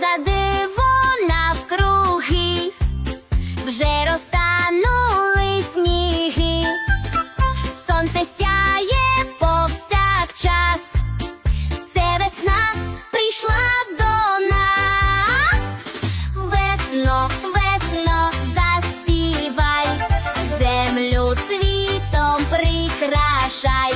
За диво навкруги. Вже розтанули сніги, сонце сяє повсякчас, це весна прийшла до нас, весно, весно заспівай, землю цвітом прикрашай.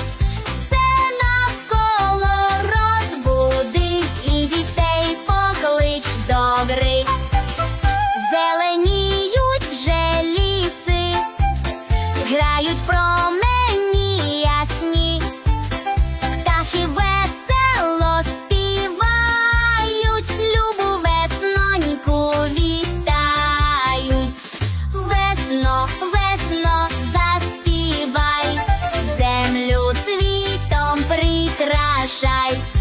сяють промені ясні, птахи весело співають, любу весноньку вітають, весно, весно заспівай, землю цвітом прикрашай.